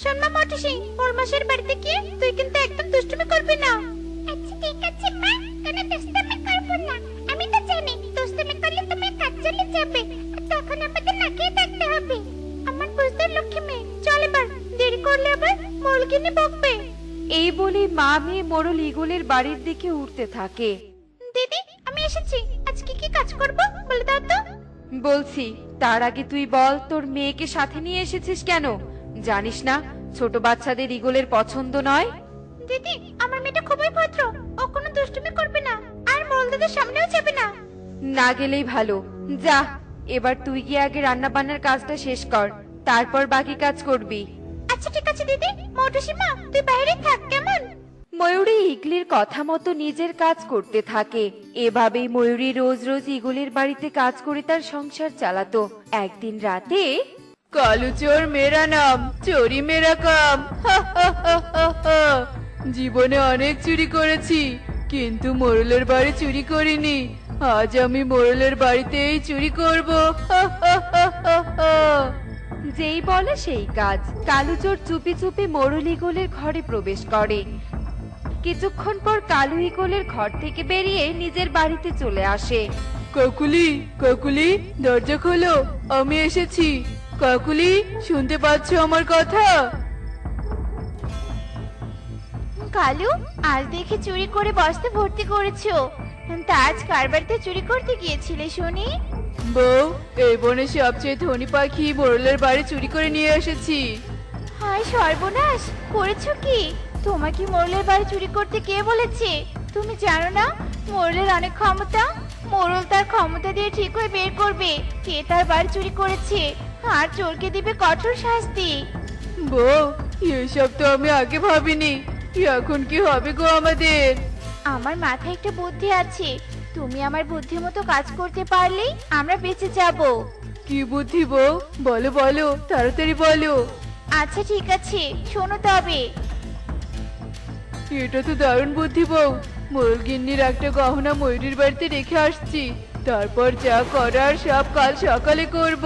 শোন মা মটুসি ওর মাসের বাড়িতে গিয়ে তুই কিন্তু একদম দুষ্টুমি করবি না। আচ্ছা ঠিক আছে মা কোনো দুষ্টুমি করব না। আমি তো জানি দুষ্টুমি করলে তুমি কাজ চলে যাবে তখন আমাদের না খেয়ে থাকতে হবে। আমার বুঝতে লক্ষ্মী মেয়ে চল এবার দেরি করলে আবার মুরগিনি বকবে। এই বলে মা মেয়ে মোড়ল ইগলের বাড়ির দিকে উঠতে থাকে। দিদি আমি এসেছি আজকে কি কাজ করব বলে দাও তো। বলছি তার আগে তুই বল তোর মেয়েকে সাথে নিয়ে এসেছিস কেন? জানিস না ছোট বাচ্চাদের ইগলের পছন্দ নয়? দিদি আমার মেয়েটা খুবই ভদ্র। ও কোনো দুষ্টুমি করবে না আর মোলদাদের সামনেও যাবে না। না গেলেই ভালো। যা এবার তুই গিয়ে আগে রান্না বান্নার কাজটা শেষ কর তারপর বাকি কাজ করবি। আচ্ছা ঠিক আছে দিদি। মটুসীমা তুই বাইরে থাক কেমন? ময়ূরী ইগলির কথা মতো নিজের কাজ করতে থাকে। এভাবেই ময়ূরী রোজ রোজ ইগলের বাড়িতে কাজ করে তার সংসার চালাতো। একদিন রাতে কালু চোর মেরা নাম চোরি মেরা কাম। জীবনে অনেক চুরি করেছি কিন্তু মোরলের বাড়ি চুরি করিনি। আজ আমি মোরলের বাড়িতেই চুরি করব। যেই বলে সেই কাজ। কালু চোর চুপি চুপি মোরল ইগলের ঘরে প্রবেশ করে। কিছুক্ষণ পর কালু ইগলের ঘর থেকে বেরিয়ে নিজের বাড়িতে চলে আসে। কাকুলি কাকুলি দরজা খোলো আমি এসেছি। কাকুলি শুনতে পাচ্ছ আমার কথা? কালু আজ দেখে চুরি করে বস্তা ভর্তি করেছ। তা আজ কার বাড়িতে চুরি করতে গিয়েছিলে শুনি বউ এই বনে সবচেয়ে ধনী পাখি মোরলের বাড়ি চুরি করে নিয়ে এসেছি। হায় সর্বনাশ করেছ কি? তোমাকে মোরলের বাড়ি চুরি করতে কে বলেছে? তুমি জানো না মোরলের অনেক ক্ষমতা? মোরল তার ক্ষমতা দিয়ে ঠিক হয়ে বের করবে। কে তার বাড়ি চুরি করেছে? আর চোরকে দিবে কঠোর শাস্তি। বউ এসব তো আমি আগে ভাবিনি। এখন কি হবে গো আমাদের? আমার মাথায় একটা বুদ্ধি আছে। তুমি আমার বুদ্ধি মতো কাজ করতে পারলেই আমরা বেঁচে যাব। কি বুদ্ধি বউ? বলো বলো তাড়াতাড়ি বলো। আচ্ছা ঠিক আছে শোনো তবে। এটা তো দারুণ বুদ্ধি বউ। মোরল গিন্নির একটা গহনা ময়ূরীর বাড়িতে রেখে আসছি। তারপর যা করার সব কাল সকালে করব।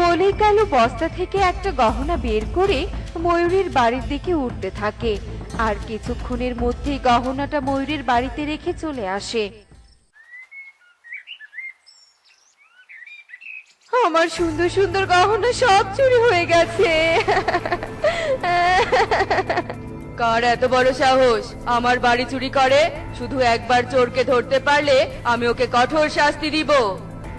বলে কালু বস্তা থেকে একটা গহনা বের করে ময়ূরীর বাড়ির দিকে উঠতে থাকে। আর কিছুক্ষণের মধ্যেই গহনাটা ময়ূরীর বাড়িতে রেখে চলে আসে। আমার সুন্দর সুন্দর গহনা সব চুরি হয়ে গেছে। কার এত বড় সাহস? আমার বাড়ি চুরি করে, শুধু একবার চোরকে ধরতে পারলে আমি ওকে কঠোর শাস্তি দিব।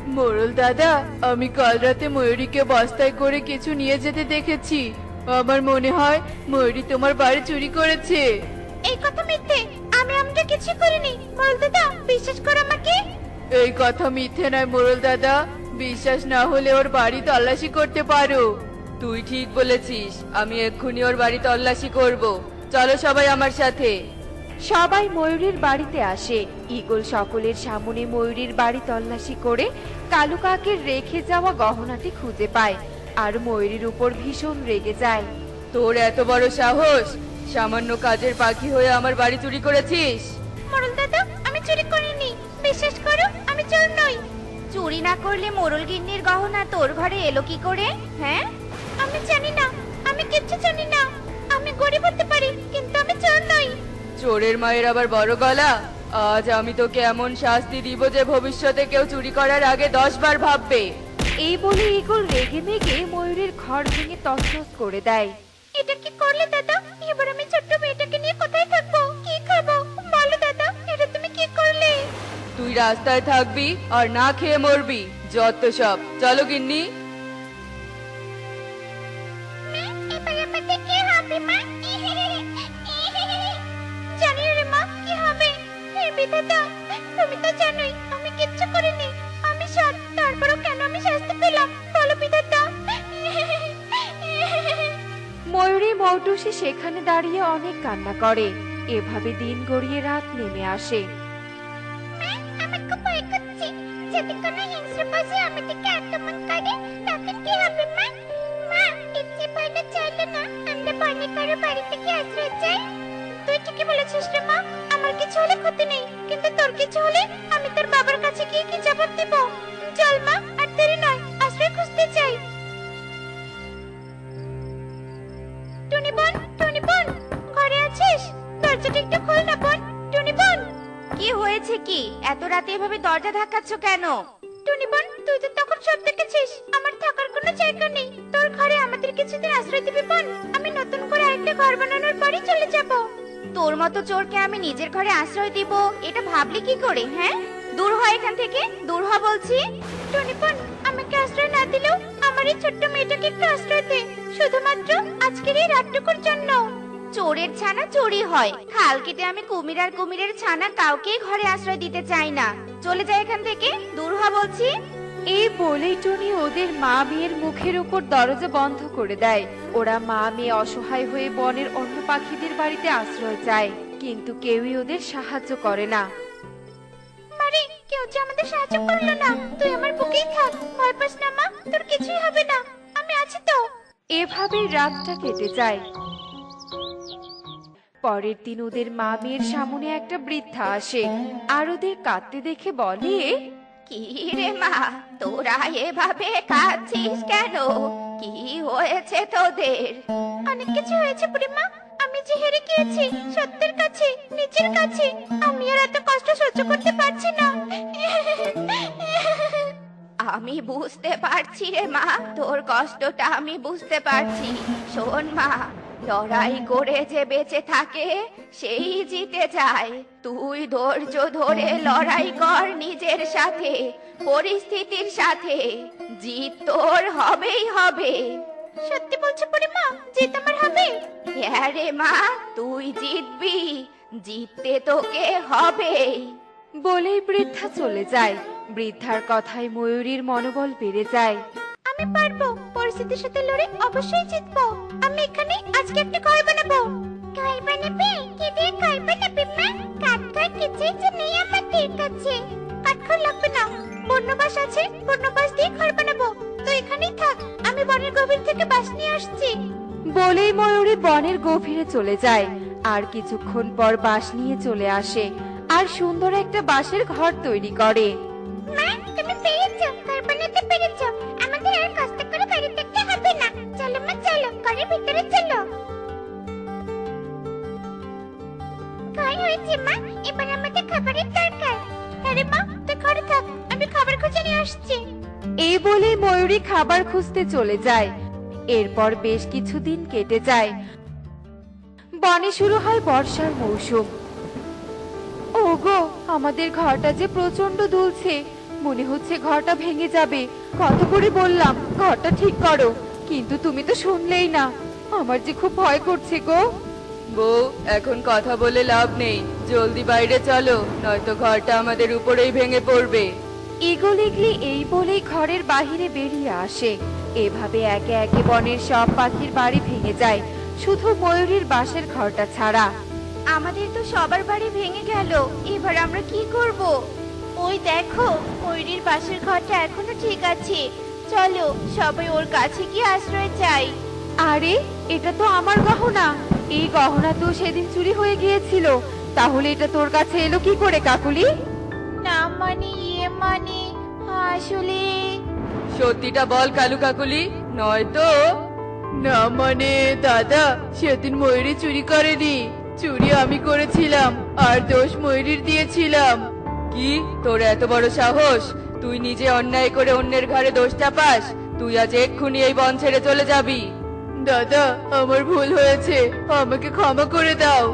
মোরল দাদা আমি কাল রাতে ময়ূরীকে বস্তায় করে কিছু নিয়ে যেতে দেখেছি। আমার মনে হয় ময়ূরী তোমার বাড়ি চুরি করেছে। এই কথা মিথ্যে? আমি আমরা কিছু করিনি। বল দাদা বিশ্বাস করো আমাকে। এই কথা মিথ্যে নয় মোরল দাদা। বিশ্বাস না হলে ওর বাড়ি তল্লাশি করতে পারো। তুই ঠিক বলেছিস। আমি এক্ষুনি ওর বাড়ি তল্লাশি করব। চলো সবাই আমার সাথে। সবাই ময়ূরীর বাড়িতে আসে। ইগল সকলের সামনে ময়ূরীর বাড়ি তল্লাশি করে কালু কাকের রেখে যাওয়া গহনাটি খুঁজে পায় আর ময়ূরীর উপর ভীষণ রেগে যায়। তোর এত বড় সাহস? সামান্য কাজের পাখি হয়ে আমার বাড়ি চুরি করেছিস? মোরল দাদা আমি চুরি করিনি। বিশ্বাস করো আমি চোর নই। চুরি না করলে মোরল গিন্নির গহনা তোর ঘরে এলো কি করে? হ্যাঁ? আমি জানি না। আমি কিচ্ছু জানি না। আমি গরিব হতে পারি কিন্তু আমি চোর নই। চোরের মায়ের আবার বড় গলা? আজ আমি তোকে এমন শাস্তি দিব যে ভবিষ্যতে কেউ চুরি করার আগে দশ বার ভাববে। এই বলে ইগল রেগে মেগে ময়ূরের ঘর ভেঙে তছনছ করে দেয়। এটা কি করলে দাদা? এবার আমি ছোট্ট মেয়েটাকে নিয়ে কোথায় থাকব? কি খাব? বলো দাদা এটা তুমি কি করলে? তুই রাস্তায় থাকবি আর না খেয়ে মরবি। যত সব। চলো গিন্নি। এবার আমাদের কি হবে মা? তো আমি কিচ্ছু করিনি। আমি তারপরও কেন আমি শাস্তি পেলাম? বলো ময়ূরী মৌটুসি সেখানে দাঁড়িয়ে অনেক কান্না করে। এভাবে দিন গড়িয়ে রাত নেমে আসে। কিছু হলে আমি তোর বাবার কাছে গিয়ে কি জবাব দেব? চল মা আর দেরি নয় আশ্রয় খুঁজতে চাই। টুনি বোন টুনি বোন ঘরে আছিস? দরজাটা একটু খোল না বোন। টুনি বোন। কি হয়েছে কি? এত রাতে এভাবে দরজা ধাক্কাচ্ছ কেন? টুনি বোন তুই তো তখন সব দেখেছিস। আমার থাকার কোনো জায়গা নেই। তোর ঘরে আমাদের কিছুদিন আশ্রয় দিবি বোন। আমি নতুন করে আরেকটা ঘর বানানোর পরই চলে যাব। তোর মতো চোরকে আমি নিজের ঘরে আশ্রয় দিব, এটা ভাবলি কি করে হ্যাঁ? দূর হয় এখান থেকে, দূর হ বলছি। টুনি বোন আমাকে আশ্রয় না দিলেও আমার এই ছোট্ট মেয়েটাকে একটু আশ্রয় দে, শুধুমাত্র আজকের এই রাতটুকুর জন্য। চোরের ছানা চুরি হয়। খাল কেটে আমি কুমির আর কুমিরের ছানা কাউকেই ঘরে আশ্রয় দিতে চাই না। চলে যাই এখান থেকে, দূর হ বলছি। এই বলেই টনি ওদের মা মেয়ের মুখের উপর দরজা বন্ধ করে দেয়। ওরা মা মেয়ে অসহায় হয়ে বনের অন্য পাখিদের বাড়িতে আশ্রয় চায় কিন্তু কেউই ওদের সাহায্য করে না। মারে কেউ যে আমাদের সাহায্য করল না। তুই আমার বুকেই থাক ভয় পাস না মা তোর কিছুই হবে না। আমি আছি তো। এভাবেই রাতটা কেটে যায়। পরের দিন ওদের মা মেয়ের সামনে একটা বৃদ্ধা আসে। আর ওদের কাঁদতে দেখে বলে কি রে মা তোরা এভাবে কাঁদছিস কেন? কি হয়েছে তোদের? অনেক কিছু হয়েছে বুড়িমা। আমি যে হেরে গিয়েছি সত্যের কাছে নিজের কাছে আমি আর এত কষ্ট সহ্য করতে পারছি না। আমি বুঝতে পারছি রে মা তোর কষ্টটা আমি বুঝতে পারছি। শোন মা লড়াই করে যে বেঁচে থাকে সেই জিতে যায়। তুই ধৈর্য ধরে লড়াই কর নিজের সাথে পরিস্থিতির সাথে। জিত তোর হবেই হবে। সত্যি বলছো বুড়িমা জিত আমার হবে? হ্যাঁ রে মা তুই জিতবি জিততে তোকে হবেই। বলেই বৃদ্ধা চলে যায়। বৃদ্ধার কথায় ময়ূরীর মনোবল বেড়ে যায়। আমি পারব পরিস্থিতির সাথে লড়ে অবশ্যই জিতবো। আমি এখানে? আজকে একটা ঘর বানাবো। ঘর বানাবে? কি দিয়ে ঘর বানাবে মা? কাঠ ঘর কিছুই যে নেই আমাদের কাছে কাঠ ঘর লাগবে না। বন্যবাস আছে বন্যবাস দিয়ে ঘর বানাবো। তো এখানেই থাক আমি বনের গভীর থেকে বাস নিয়ে আসছি। বলেই ময়ূরী বনের গভীরে চলে যায়। আর কিছুক্ষণ পর বাঁশ নিয়ে চলে আসে। আর সুন্দর একটা বাঁশের ঘর তৈরি করে। মা ঘরের ভিতরে চলো ঘর হয়েছে, মা। এবার আমাদের খাবারের দরকার। আরে মা, তুই ঘরে থাক। আমি খাবার খুঁজে নিয়ে আসছি। এই বলে ময়ূরী খাবার খুঁজতে চলে যায়। এরপর বেশ কিছুদিন কেটে যায়। বনে শুরু হয় বর্ষার মৌসুম। ওগো, আমাদের ঘরটা যে প্রচণ্ড দুলছে। মনে হচ্ছে ঘরটা ভেঙে যাবে। কত করে বললাম, ঘরটা ঠিক করো। কিন্তু তুমি তো শুনলেই না। আমার যে খুব ভয় করছে গো। বউ এখন কথা বলে লাভ নেই। জলদি বাইরে চলো নয়তো ঘরটা আমাদের উপরেই ভেঙে পড়বে। ইগল ইগলি এই বলেই ঘরের বাহিরে বেরিয়ে আসে। এভাবে একে একে বনের সব পাখির বাড়ি ভেঙে যায় শুধু ময়ূরীর বাঁশের ঘরটা ছাড়া। আমাদের তো সবার বাড়ি ভেঙে গেল এবার আমরা কি করব? ওই দেখো ময়ূরীর পাশের ঘরটা এখনও ঠিক আছে চলো সবাই ওর কাছে গিয়ে আশ্রয় চাই। আরে এটা তো আমার গহনা। এই গহনা তো সেদিন চুরি হয়ে গিয়েছিল। তাহলে এটা তোর কাছে এলো কি করে কাকুলি? না মানে ইয়ে মানে আসলে। সত্যিটা বল কালু কাকুলি নয়তো? না মানে দাদা সেদিন ময়ূরী চুরি করেনি। চুরি আমি করেছিলাম আর দোষ ময়ূরীর দিয়েছিলাম। কি তোর এত বড় সাহস? তুই নিজে অন্যায় করে অন্যের ঘরে দোষ চাপাস তুই আজ এক্ষুনি এই বন ছেড়ে চলে যাবি। দাদা আমার ভুল হয়েছে আমাকে ক্ষমা করে দাও।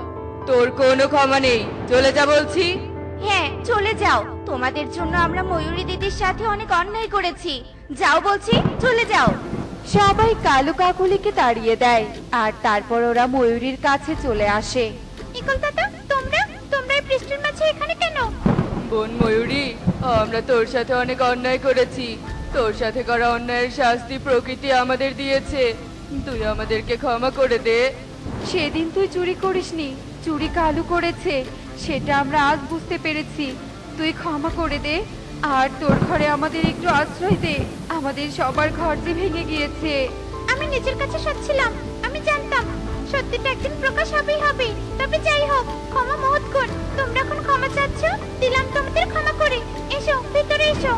তোর কোনো ক্ষমা নেই চলে যা বলছি। হ্যাঁ চলে যাও। তোমাদের জন্য আমরা ময়ূরী দিদির সাথে অনেক অন্যায় করেছি। যাও বলছি চলে যাও। সবাই কালো কাকুলিকে তাড়িয়ে দেয় আর তারপর ওরা ময়ূরীর কাছে চলে আসে। ইকল দাদা তোমরা? তোমরা এই বৃষ্টির মাঝে এখানে কেন বোন ময়ূরী আমরা তোর সাথে অনেক অন্যায় করেছি। তোর সাথে করা অন্যায়ের শাস্তি প্রকৃতি আমাদের দিয়েছে। তুই আমাদেরকে ক্ষমা করে দে। সেদিন তুই চুরি করিসনি চুরি কালু করেছে সেটা আমরা আজ বুঝতে পেরেছি। তুই ক্ষমা করে দে আর তোর ঘরে আমাদের একটু আশ্রয় দে। আমাদের সবার ঘর যে ভেঙে গিয়েছে। আমি নিজের কাছে সচ্ছিলাম আমি জানতাম সত্যিটা একদিন প্রকাশ হবেই হবে তবে যাই হোক ক্ষমা মহৎ অনেকক্ষণ তোমরা এখন ক্ষমা চাচ্ছ? দিলাম তোমাদের ক্ষমা করে। এসো ভিতরে এসো।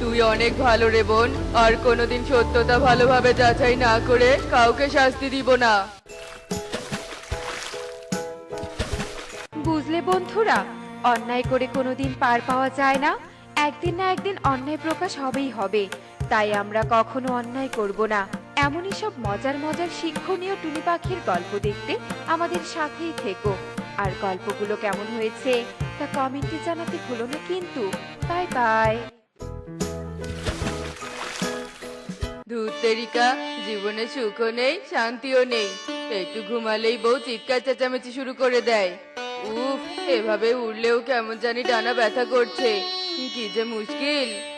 তুই অনেক ভালো রে বোন আর কোনোদিন সত্যতা ভালোভাবে যাচাই না করে কাউকে শাস্তি দিব না। বুঝলে বন্ধুরা অন্যায় করে কোনোদিন পার পাওয়া যায় না। একদিন না একদিন অন্যায় প্রকাশ হবেই হবে। তাই আমরা কখনো অন্যায় করব না। এমনই সব মজার মজার শিক্ষণীয় টুনি পাখির গল্প দেখতে আমাদের সাথেই থেকো। আর গল্পগুলো কেমন হয়েছে তা কমেন্টে জানাতে ভুলো না কিন্তু। Bye by. ধূতেরিকা জীবনে সুখও নেই, শান্তিও নেই। একটু ঘুমালেই বউ চিৎকার চেঁচামেচি শুরু করে দেয়। উফ, এভাবে উড়লেও কেমন জানি ডানা ব্যথা করছে। কি যে মুশকিল।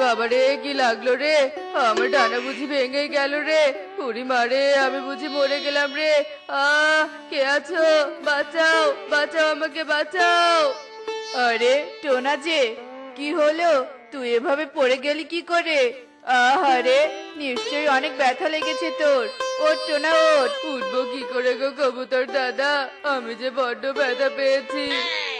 বাবারে কি লাগল রে? আমার ডানা বুঝি ভেঙে গেল রে। উড়ি মারে আমি বুঝি মরে গেলাম রে। আ কে আছো? বাঁচাও বাঁচাও আমাকে, বাঁচাও। আরে, টোনা যে, কি হলো? তুই এভাবে পড়ে গেলি কি করে? আহারে নিশ্চয়ই অনেক ব্যথা লেগেছে তোর। ওঠ টোনা, ওঠ। উঠবো কি করে গো কবুতর দাদা? আমি যে বড্ড ব্যথা পেয়েছি।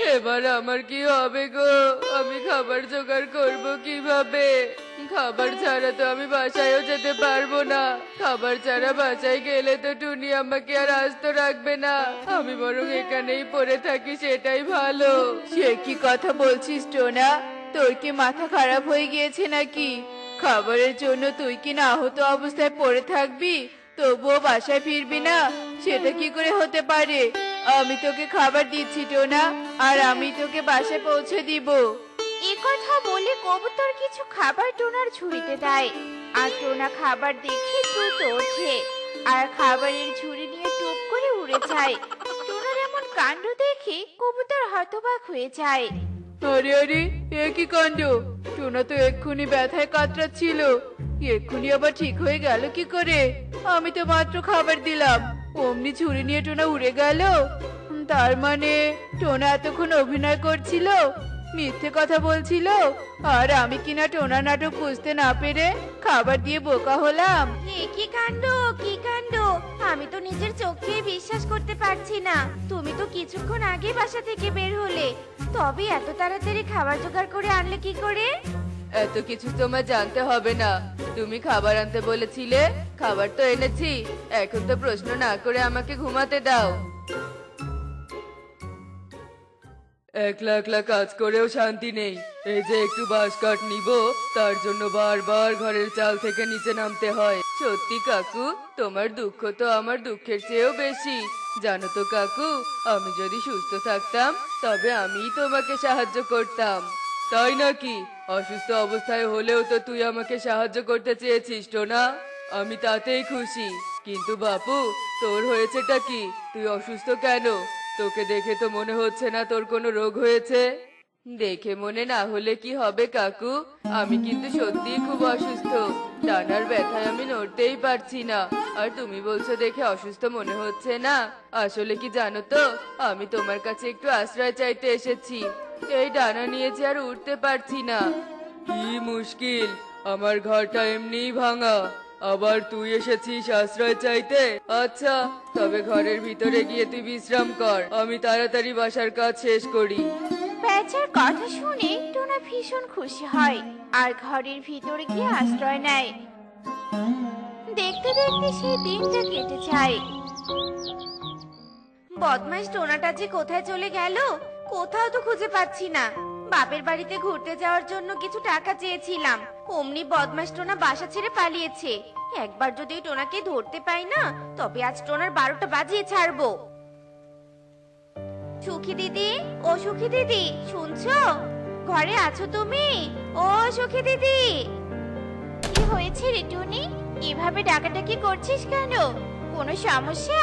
এবার আমার কি হবে গো? আমি খাবার জোগাড় করব কীভাবে? খাবার ছাড়া তো আমি বাসায়ও যেতে পারব না। খাবার ছাড়া বাসায় গেলে তো টুনি আমাকে আর আস্ত রাখবে না। আমি বরং এখানেই পড়ে থাকি, সেটাই ভালো। সে কি কথা বলছিস, টোনা? তোর কি মাথা খারাপ হয়ে গিয়েছে নাকি? খাবারের জন্য তুই কি না আহত অবস্থায় পড়ে থাকবি? তবুও বাসায় ফিরবি না? সেটা কি করে হতে পারে? আমি তোকে খাবার দিচ্ছি টোনা আর আমি তোকে বাসে পৌঁছে দিব। এ কথা বলে কবুতর কিছু খাবার টোনার ঝুড়িতে দেয়। আর টোনা খাবার দেখে দ্রুত ওঠে। আর খাবারের ঝুড়ি নিয়ে টুপ করে উড়ে যায়। টোনার এমন কাণ্ড দেখে কবুতর হতবাক হয়ে যায়। আরে আরে এ কি কাণ্ড? টোনা তো এক্ষুনি ব্যথায় কাতরাচ্ছিল। এক্ষুনি আবার ঠিক হয়ে গেল কি করে? আমি তো মাত্র খাবার দিলাম। অমনি ছুরি নিয়ে টোনা উড়ে গেল। তার মানে টোনা এতক্ষণ অভিনয় করছিল? মিথ্যে কথা বলছিল? আর আমি কিনা টোনা নাটক বুঝতে না পেরে খাবার দিয়ে বোকা হলাম? কি কাণ্ড কি কাণ্ড? আমি তো নিজের চোখে বিশ্বাস করতে পারছি না। তুমি তো কিছুক্ষণ আগে বাসা থেকে বের হলে। তবে এত তাড়াতাড়ি খাবার জোগাড় করে আনলে কি করে? এত কিছু তোমার জানতে হবে না। তুমি খাবার আনতে বলেছিলে, খাবার তো এনেছি। এখন তো প্রশ্ন না করে আমাকে ঘুমাতে দাও। একলা একলা কাজ করেও শান্তি নেই। এই যে একটু বাঁশ কাঠ নিব, তার জন্য বারবার ঘরের চাল থেকে নিচে নামতে হয়। সত্যি কাকু, তোমার দুঃখ তো আমার দুঃখের চেয়েও বেশি। জানো তো কাকু, আমি যদি সুস্থ থাকতাম, তবে আমিই তোমাকে সাহায্য করতাম। তাই নাকি? অসুস্থ অবস্থায় হলেও তো তুই আমাকে সাহায্য করতে চেয়েছিস না আমি তাতেই খুশি। কিন্তু বাপু, তোর হয়েছেটা কি? তুই অসুস্থ কেন? তোকে দেখে তো মনে হচ্ছে না তোর কোনো রোগ হয়েছে। দেখে মনে না হলে কি হবে, কাকু? আমি কিন্তু সত্যিই খুব অসুস্থ। ডানার ব্যথায় আমি নড়তেই পারছি না। আর তুমি বলছো দেখে অসুস্থ মনে হচ্ছে না? আসলে কি জানো তো? আমি তোমার কাছে একটু আশ্রয় চাইতে এসেছি। এই ডানা নিয়ে যে আর উঠতে পারছি না। কি মুশকিল, আমার ঘরটা এমনিই ভাঙা। আবার তুই এসেছিস আশ্রয় চাইতে? আচ্ছা তবে ঘরের ভিতরে গিয়ে তুই বিশ্রাম কর, আমি তাড়াতাড়ি বাসার কাজ শেষ করি। প্যাঁচার কথা শুনে টোনা ভীষণ খুশি হয়, আর ঘরের ভিতরে গিয়ে আশ্রয় নেয়। দেখতে দেখতে সেই দিনটা কেটে যায়। বদমাস টোনাটা যে কোথায় চলে গেল? কোথাও তো খুঁজে পাচ্ছি না। বাপের বাড়িতে ঘুরতে যাওয়ার জন্য কিছু টাকা চেয়েছিলাম। অমনি বদমাস টোনা বাসা ছেড়ে পালিয়েছে। একবার যদি টোনাকে ধরতে পাই না, তবে আজ টোনার বারোটা বাজিয়ে ছাড়বো। সুখী দিদি, ও সুখী দিদি, শুনছো? ঘরে আছো তুমি? ও সুখী দিদি। কি হয়েছে রে টুনি? এভাবে ডাকাডাকি করছিস কেন? কোনো সমস্যা?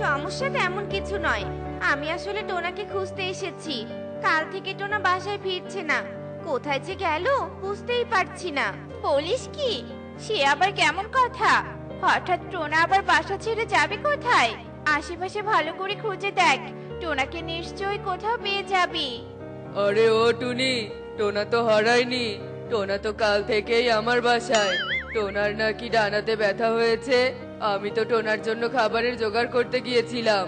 সমস্যা তেমন কিছু নয়। আমি আসলে টোনাকে খুঁজতে এসেছি। কাল থেকে টোনা বাসায় ফিরছে না। কোথায় যে গেল বুঝতেই পারছি না। বলিস কি? সে আবার কেমন কথা? হঠাৎ টোনা আবার বাসা ছেড়ে যাবে কোথায়? আশেপাশে ভালো করে খুঁজে দেখ। টোনাকে নিশ্চয়ই কোথাও পেয়ে যাবি। আরে ও টুনি, টোনা তো হারায়নি। টোনা তো কাল থেকেই আমার বাসায়। টোনার নাকি ডানাতে ব্যথা হয়েছে। আমি তো টোনার জন্য খাবারের জোগাড় করতে গিয়েছিলাম।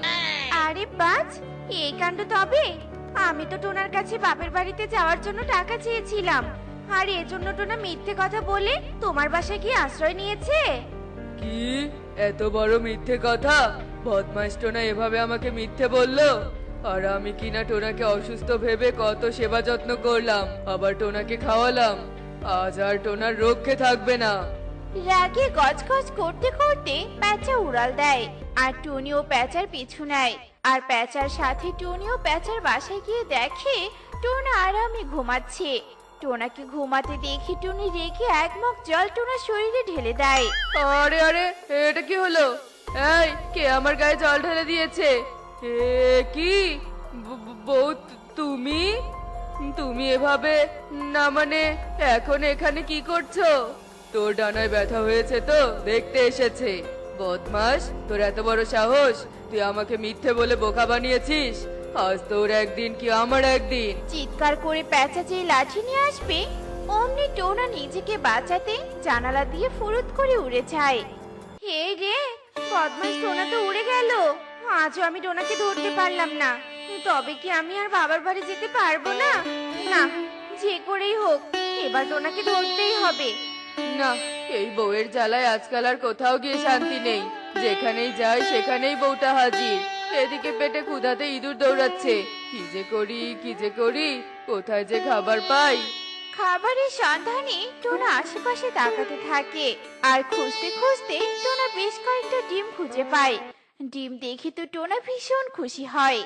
আরে বাজ এই কাণ্ড তবে? আমি তো টোনার কাছে বাপের বাড়িতে যাওয়ার জন্য টাকা চেয়েছিলাম। আর এজন্য টোনা মিথ্যে কথা বলে তোমার বাসায় গিয়ে আশ্রয় নিয়েছে? কি? এত বড় মিথ্যে কথা? বদমাস টোনা এভাবে আমাকে মিথ্যে বলল? আর আমি কিনা টোনাকে অসুস্থ ভেবে কত সেবা যত্ন করলাম আবার টোনাকে খাওয়ালাম। আজ আর টোনার রক্ষে থাকবে না। রাগে গজগজ করতে করতে প্যাঁচা উড়াল দেয় আর টুনি ও প্যাঁচার পিছু নেয়। আর প্যাঁচার সাথে টুনিও প্যাঁচার বাসায় গিয়ে দেখে টোনা আরামে ঘুমাচ্ছে। টোনাকে ঘুমাতে দেখে টুনি রেগে এক মগ জল টোনার শরীরে ঢেলে দেয়। আরে আরে, এটা কি হলো? এই, কে আমার গায়ে জল ঢেলে দিয়েছে? এ, কি? বউ তুমি? তুমি এভাবে না মানে এখন এখানে কি করছ? তোর ডানায় ব্যথা হয়েছে তো, দেখতে এসেছে। বদমাস তোর এত বড় সাহস? তুই আমাকে মিথ্যে বলে বোকা বানিয়েছিস? আজ তোর একদিন কি আমার একদিন? চিৎকার করে প্যাঁচা যেই লাঠি নিয়ে আসবে অমনি টোনা নিজেকে বাঁচাতে জানালা দিয়ে ফুরুত করে উড়ে যায়। হে রে বদমাস টোনা তো উড়ে গেল। আজও আমি টোনাকে ধরতে পারলাম না। তবে কি আমি আর বাবার বাড়ি যেতে পারব না? না যে করেই হোক এবার টোনাকে ধরতেই হবে। না এই বউয়ের জ্বালায় আজকাল আর কোথাও গিয়ে শান্তি নেই। যেখানেই যাই সেখানেই বউটা হাজির। এদিকে পেটে ক্ষুধাতে ইঁদুর দৌড়াচ্ছে। কি যে করি কি যে করি কোথায় যে খাবার পাই? খাবারের সন্ধানে টোনা আশেপাশে তাকাতে থাকে আর খুঁজতে খুঁজতে টোনা বেশ কয়েকটা ডিম খুঁজে পায়। ডিম দেখে তো টোনা ভীষণ খুশি হয়।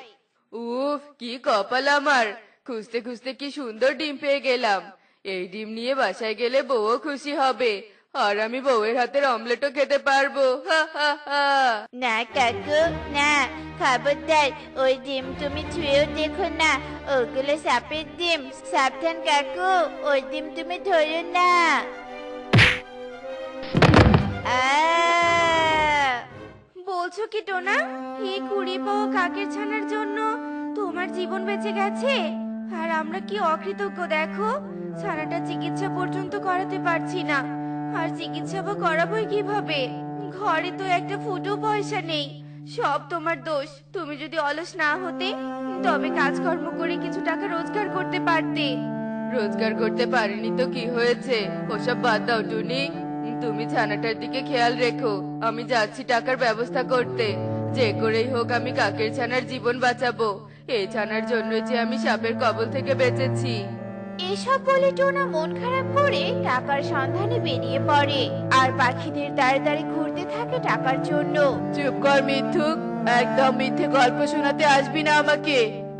উফ কি কপাল আমার! খুঁজতে খুঁজতে কি সুন্দর ডিম পেয়ে গেলাম। এই ডিম নিয়ে বাসায় গেলে বউও খুশি হবে। আর আমি বউয়ের হাতের অমলেটও খেতে পারব। হা হা হা। না কাকু না খবরদার ওই ডিম তুমি ছুঁয়েও দেখো না। ওগুলো সাপের ডিম সাবধান কাকু ওই ডিম তুমি ধরো না। আহ! বলছো কি টোনা? এই কুড়ি পাওয়া কাকের ছানার জন্য তোমার জীবন বেঁচে গেছে? আর আমরা কি অকৃতজ্ঞ দেখো? ছানাটা চিকিৎসা পর্যন্ত করাতে পারছি না। আর চিকিৎসা বা করাবোই কীভাবে? ঘরে তো একটা ফুটো পয়সা নেই। সব তোমার দোষ। তুমি যদি অলস না হতে, তবে কাজকর্ম করে কিছু টাকা রোজগার করতে পারতে। রোজগার করতে পারিনি তো কি হয়েছে? ওসব বাদ দাও, টুনি। তুমি ছানাটার দিকে খেয়াল রেখো। আমি যাচ্ছি টাকার ব্যবস্থা করতে। যে করেই হোক আমি কাকের ছানার জীবন বাঁচাবো। এই ছানার জন্য যে আমি সাপের কবল থেকে বেঁচেছি। এসব বলে টোনা মন খারাপ করে টাকার সন্ধানে বেরিয়ে পড়ে। আর পাখিদের দাঁড়ে দাঁড়ে ঘুরতে থাকে টাকার জন্য। চুপ কর মিথ্যুক একদম মিথ্যে গল্প শোনাতে আসবি না আমাকে।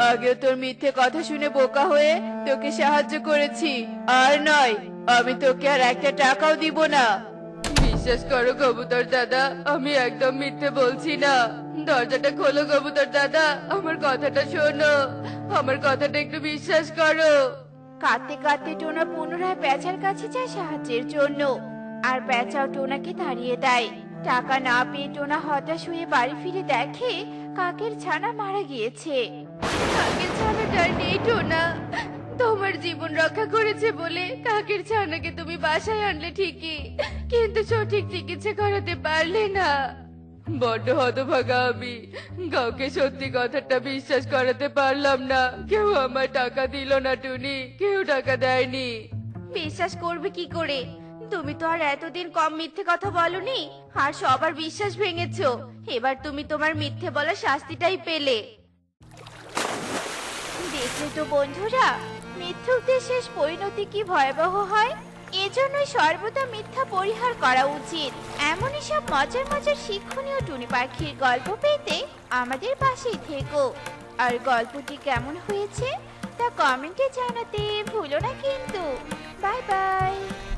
আগেও তোর মিথ্যে কথা শুনে বোকা হয়ে তোকে সাহায্য করেছি। আর নয়, আমি তোকে আর একটা টাকাও দিব না। বিশ্বাস করো কবুতর দাদা, আমি একদম মিথ্যে বলছি না। দরজাটা খোলো কবুতর দাদা, আমার কথাটা শোনো। আমার কথাটা একটু বিশ্বাস করো। কাঁদতে কাঁদতে টোনা পুনরায় প্যাঁচার কাছে যায় সাহায্যের জন্য। আর প্যাঁচাও টোনাকে তাড়িয়ে দেয়। টাকা না পেয়ে টোনা হতাশ হয়ে বাড়ি ফিরে দেখে কাকের ছানা মারা গিয়েছে। কাকের ছানাটা নেই টোনা। তোমার জীবন রক্ষা করেছে বলে কাকের ছানাকে তুমি বাসায় আনলে ঠিকই। কিন্তু সঠিক চিকিৎসা করাতে পারলে না। বড্ড হতভাগা আমি কাউকে সত্যি কথাটা বিশ্বাস করাতে পারলাম না। কেউ আমার টাকা দিল না, টুনি। কেউ টাকা দেয়নি। বিশ্বাস করবে কি করে? তুমি তো আর এতদিন কম মিথ্যে কথা বলনি, আর সবার বিশ্বাস ভেঙেছো। এবার তুমি তোমার মিথ্যে বলা শাস্তিটাই পেলে। দেখলে তো বন্ধুরা, মিথ্যুকদের শেষ পরিণতি কি ভয়াবহ হয়? এজন্যই সর্বদা মিথ্যা পরিহার করা উচিত। এমনই সব মজার মজার শিক্ষণীয় টুনি পাখির গল্প পেতে আমাদের পাশেই থেকো। আর গল্পটি কেমন হয়েছে তা কমেন্টে জানাতে ভুলো না কিন্তু। Bye bye.